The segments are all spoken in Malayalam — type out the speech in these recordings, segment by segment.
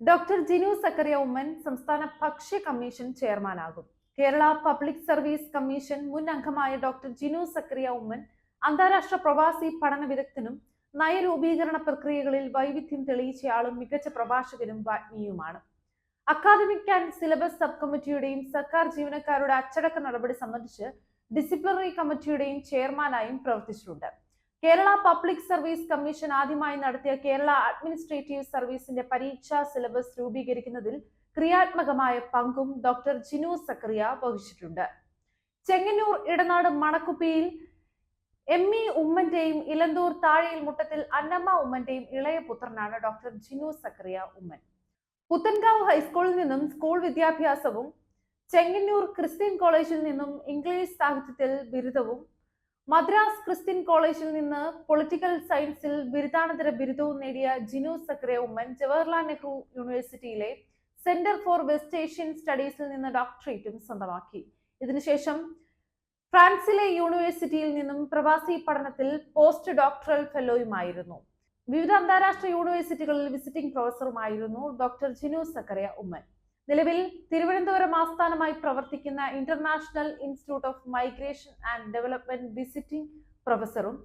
ഡോക്ടർ ജിനു സക്കറിയ ഉമ്മൻ സംസ്ഥാന ഭക്ഷ്യ കമ്മീഷൻ ചെയർമാനാകും കേരള പബ്ലിക് സർവീസ് കമ്മീഷൻ മുൻ അംഗമായ ഡോക്ടർ ജിനു സക്കറിയ ഉമ്മൻ അന്താരാഷ്ട്ര പ്രവാസി പഠന വിദഗ്ധനും നയരൂപീകരണ പ്രക്രിയകളിൽ വൈവിധ്യം തെളിയിച്ചയാളും മികച്ച പ്രഭാഷകനും വാഗ്മിയുമാണ് അക്കാദമിക് ആൻഡ് സിലബസ് സബ് കമ്മിറ്റിയുടെയും സർക്കാർ ജീവനക്കാരുടെ അച്ചടക്ക നടപടി സംബന്ധിച്ച് ഡിസിപ്ലിനറി കമ്മിറ്റിയുടെയും ചെയർമാനായും പ്രവർത്തിച്ചിട്ടുണ്ട്. കേരള പബ്ലിക് സർവീസ് കമ്മീഷൻ ആദ്യമായി നടത്തിയ കേരള അഡ്മിനിസ്ട്രേറ്റീവ് സർവീസിന്റെ പരീക്ഷാ സിലബസ് രൂപീകരിക്കുന്നതിൽ ക്രിയാത്മകമായ പങ്കും ഡോക്ടർ ജിനു സക്രിയ വഹിച്ചിട്ടുണ്ട്. ചെങ്ങന്നൂർ ഇടനാട് മണക്കുപ്പിയിൽ എം ഇ ഉമ്മന്റെയും ഇലന്തൂർ താഴെയിൽ മുട്ടത്തിൽ അന്നമ്മ ഉമ്മന്റെയും ഇളയ പുത്രനാണ് ഡോക്ടർ ജിനു സക്രിയ ഉമ്മൻ. പുത്തൻകാവ് ഹൈസ്കൂളിൽ നിന്നും സ്കൂൾ വിദ്യാഭ്യാസവും ചെങ്ങന്നൂർ ക്രിസ്ത്യൻ കോളേജിൽ നിന്നും ഇംഗ്ലീഷ് സാഹിത്യത്തിൽ ബിരുദവും മദ്രാസ് ക്രിസ്ത്യൻ കോളേജിൽ നിന്ന് പൊളിറ്റിക്കൽ സയൻസിൽ ബിരുദാനന്തര ബിരുദവും നേടിയ ജിനു സക്രിയ ഉമ്മൻ ജവഹർലാൽ നെഹ്റു യൂണിവേഴ്സിറ്റിയിലെ സെന്റർ ഫോർ വെസ്റ്റ് ഏഷ്യൻ സ്റ്റഡീസിൽ നിന്ന് ഡോക്ടറേറ്റും സ്വന്തമാക്കി. ഇതിനുശേഷം ഫ്രാൻസിലെ യൂണിവേഴ്സിറ്റിയിൽ നിന്നും പ്രവാസി പഠനത്തിൽ പോസ്റ്റ് ഡോക്ടറൽ ഫെലോയുമായിരുന്നു വിവിധ അന്താരാഷ്ട്ര യൂണിവേഴ്സിറ്റികളിൽ വിസിറ്റിംഗ് പ്രൊഫസറുമായിരുന്നു ഡോക്ടർ ജിനു സക്കറിയ ഉമ്മൻ. നിലവിൽ തിരുവനന്തപുരം ആസ്ഥാനമായി പ്രവർത്തിക്കുന്ന international institute of migration and development visiting പ്രൊഫസറും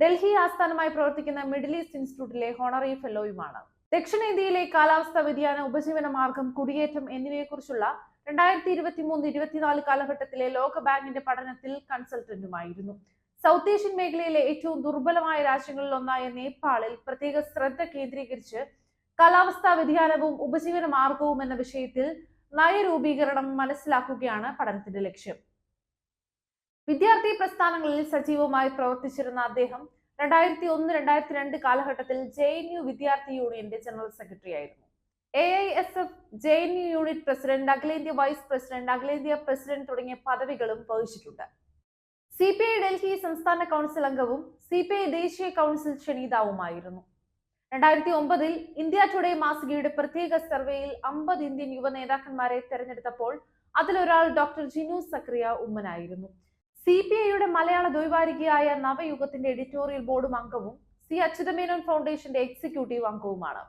Delhi ആസ്ഥാനമായി പ്രവർത്തിക്കുന്ന മിഡിൽ ഈസ്റ്റ് ഇൻസ്റ്റിറ്റ്യൂട്ടിലെ ഹോണറി ഫെലോയുമാണ് ദക്ഷിണേന്ത്യയിലെ കാലാവസ്ഥാ വ്യതിയാന ഉപജീവന മാർഗം കുടിയേറ്റം എന്നിവയെക്കുറിച്ചുള്ള രണ്ടായിരത്തി ഇരുപത്തി മൂന്ന് ഇരുപത്തിനാല് കാലഘട്ടത്തിലെ ലോക ബാങ്കിന്റെ പഠനത്തിൽ കൺസൾട്ടന്റുമായിരുന്നു. സൗത്ത് ഏഷ്യൻ മേഖലയിലെ ഏറ്റവും ദുർബലമായ രാജ്യങ്ങളിൽ ഒന്നായ നേപ്പാളിൽ പ്രത്യേക ശ്രദ്ധ കേന്ദ്രീകരിച്ച് കാലാവസ്ഥാ വ്യതിയാനവും ഉപജീവന മാർഗവും എന്ന വിഷയത്തിൽ നയരൂപീകരണം മനസ്സിലാക്കുകയാണ് പഠനത്തിന്റെ ലക്ഷ്യം. വിദ്യാർത്ഥി പ്രസ്ഥാനങ്ങളിൽ സജീവമായി പ്രവർത്തിച്ചിരുന്ന അദ്ദേഹം രണ്ടായിരത്തി ഒന്ന് രണ്ടായിരത്തി രണ്ട് കാലഘട്ടത്തിൽ ജെ എൻ യു വിദ്യാർത്ഥി യൂണിയന്റെ ജനറൽ സെക്രട്ടറി ആയിരുന്നു. A I S F J N U unit president അഖിലേന്ത്യാ വൈസ് പ്രസിഡന്റ് അഖിലേന്ത്യാ പ്രസിഡന്റ് തുടങ്ങിയ പദവികളും വഹിച്ചിട്ടുണ്ട്. സി പി ഐ ഡൽഹി സംസ്ഥാന കൗൺസിൽ അംഗവും സി പി ഐ ദേശീയ കൗൺസിൽ ക്ഷണിതാവുമായിരുന്നു രണ്ടായിരത്തി ഒമ്പതിൽ ഇന്ത്യ ടുഡേ മാസികയുടെ പ്രത്യേക സർവേയിൽ അമ്പത് ഇന്ത്യൻ യുവ നേതാക്കന്മാരെ തെരഞ്ഞെടുത്തപ്പോൾ അതിലൊരാൾ ഡോക്ടർ ജിനു സക്രിയ ഉമ്മനായിരുന്നു. സി പി ഐയുടെ മലയാള ദ്വൈവാരികയായ നവയുഗത്തിന്റെ എഡിറ്റോറിയൽ ബോർഡും അംഗവും സി അച്യുതമേനോൻ ഫൗണ്ടേഷന്റെ എക്സിക്യൂട്ടീവ് അംഗവുമാണ്.